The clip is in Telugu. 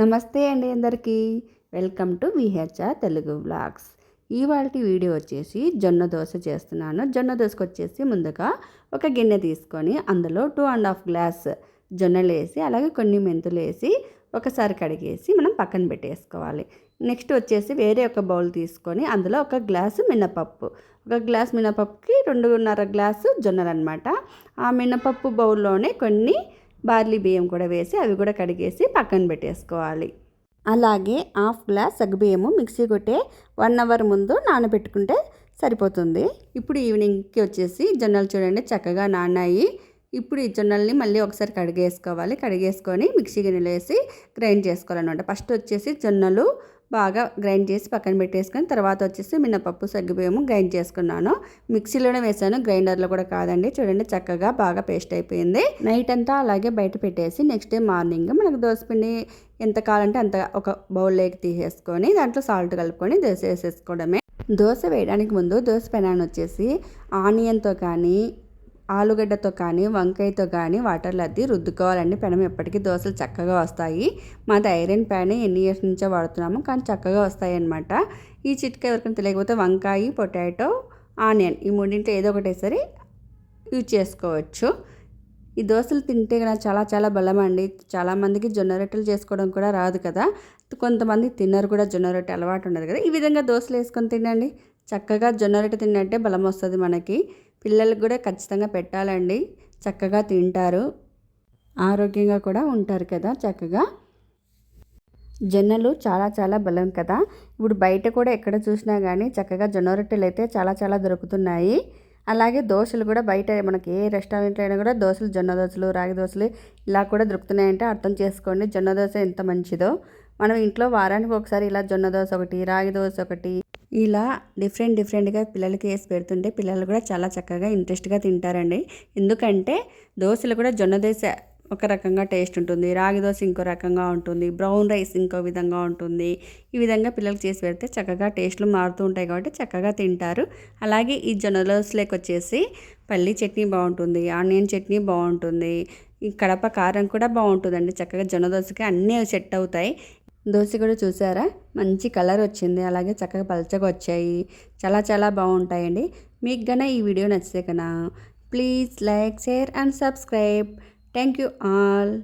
నమస్తే అండి అందరికీ. Welcome to VHR Telugu blogs ఇవాళ వీడియో వచ్చేసి జొన్న దోశ చేస్తున్నాను. జొన్న దోశకు వచ్చేసి ముందుగా ఒక గిన్నె తీసుకొని అందులో టూ అండ్ హాఫ్ గ్లాస్ జొన్నలు వేసి అలాగే కొన్ని మెంతులు వేసి ఒకసారి కడిగేసి మనం పక్కన పెట్టేసుకోవాలి. నెక్స్ట్ వచ్చేసి వేరే ఒక బౌల్ తీసుకొని అందులో ఒక గ్లాసు మినపప్పు. ఒక గ్లాస్ మినపప్పుకి రెండున్నర గ్లాసు జొన్నలు అనమాట ఆ మినపప్పు బౌల్లోనే కొన్ని బార్లీ బియ్యం కూడా వేసి అవి కూడా కడిగేసి పక్కన పెట్టేసుకోవాలి. అలాగే హాఫ్ గ్లాస్ సగ్గుబియ్యము మిక్సీ కొట్టే వన్ అవర్ ముందు నానబెట్టుకుంటే సరిపోతుంది. ఇప్పుడు ఈవినింగ్కి వచ్చేసి జొన్నలు చూడండి చక్కగా నానాయి ఇప్పుడు ఈ జొన్నల్ని మళ్ళీ ఒకసారి కడిగేసుకోవాలి. కడిగేసుకొని మిక్సీ గిన్నెలో వేసి గ్రైండ్ చేసుకోవాలన్నమాట. ఫస్ట్ వచ్చేసి జొన్నలు బాగా గ్రైండ్ చేసి పక్కన పెట్టేసుకొని తర్వాత వచ్చేసి మినపప్పు సగ్గిపోయాము గ్రైండ్ చేసుకున్నాను. మిక్సీలోనే వేసాను. గ్రైండర్లో కూడా కాదండి. చూడండి చక్కగా బాగా పేస్ట్ అయిపోయింది. నైట్ అంతా అలాగే బయట పెట్టేసి నెక్స్ట్ డే మార్నింగ్ మనకు దోసపిండి ఎంత కావాలంటే అంత ఒక బౌల్లోకి తీసేసుకొని దాంట్లో సాల్ట్ కలుపుకొని దోశ వేసేసుకోవడమే. దోశ వేయడానికి ముందు దోశ పెనాన్ని వచ్చేసి ఆనియన్తో కానీ ఆలుగడ్డతో కానీ వంకాయతో కానీ వాటర్లో అద్ది రుద్దుకోవాలండి. పెనం ఎప్పటికీ దోశలు చక్కగా వస్తాయి. మాది ఐరన్ ప్యాన్ ఎన్ని ఇయర్స్ నుంచో వాడుతున్నాము కానీ చక్కగా వస్తాయి అనమాట ఈ చిట్కా ఎవరికైనా తెలియకపోతే వంకాయ పొటాటో ఆనియన్ ఈ మూడింట్లో ఏదో ఒకటే సరే యూజ్ చేసుకోవచ్చు. ఈ దోశలు తింటే కదా చాలా చాలా బలం అండి చాలామందికి జొన్న రొట్టెలు చేసుకోవడం కూడా రాదు కదా. కొంతమంది తిన్నారు కూడా జొన్న రొట్టె అలవాటు ఉండదు కదా. ఈ విధంగా దోశలు వేసుకొని తినండి. చక్కగా జొన్న రొట్టె తిన్నట్టే బలం వస్తుంది మనకి. పిల్లలకు కూడా ఖచ్చితంగా పెట్టాలండి. చక్కగా తింటారు. ఆరోగ్యంగా కూడా ఉంటారు కదా చక్కగా. జొన్నలు చాలా చాలా బలం కదా. ఇప్పుడు బయట కూడా ఎక్కడ చూసినా కానీ చక్కగా జొన్న రొట్టెలు అయితే చాలా చాలా దొరుకుతున్నాయి. అలాగే దోశలు కూడా బయట మనకి ఏ రెస్టారెంట్లో అయినా కూడా దోశలు జొన్న దోశలు రాగి దోశలు ఇలా కూడా దొరుకుతున్నాయంటే అర్థం చేసుకోండి. జొన్న దోశ ఎంత మంచిదో. మనం ఇంట్లో వారానికి ఒకసారి ఇలా జొన్న దోశ ఒకటి రాగి దోశ ఒకటి ఇలా డిఫరెంట్ డిఫరెంట్గా పిల్లలకి వేసి పెడుతుంటే పిల్లలు కూడా చాలా చక్కగా ఇంట్రెస్ట్గా తింటారండి. ఎందుకంటే దోశలు కూడా జొన్న దోశ ఒక రకంగా టేస్ట్ ఉంటుంది. రాగి దోశ ఇంకో రకంగా ఉంటుంది. బ్రౌన్ రైస్ ఇంకో విధంగా ఉంటుంది. ఈ విధంగా పిల్లలకి చేసి పెడితే చక్కగా టేస్ట్లు మారుతూ ఉంటాయి కాబట్టి చక్కగా తింటారు. అలాగే ఈ జొన్న దోశలోకి వచ్చేసి పల్లి చట్నీ బాగుంటుంది. ఆనియన్ చట్నీ బాగుంటుంది. ఈ కడప కారం కూడా బాగుంటుందండి. చక్కగా జొన్న దోశకి అన్నీ సెట్ అవుతాయి. దోశ కూడా చూసారా? మంచి కలర్ వచ్చింది. అలాగే చక్కగా పలచగా వచ్చాయి. చాలా చాలా బాగుంటాయండి. మీకు కన్నా ఈ వీడియో నచ్చితే కన్నా please like share and subscribe. Thank you all.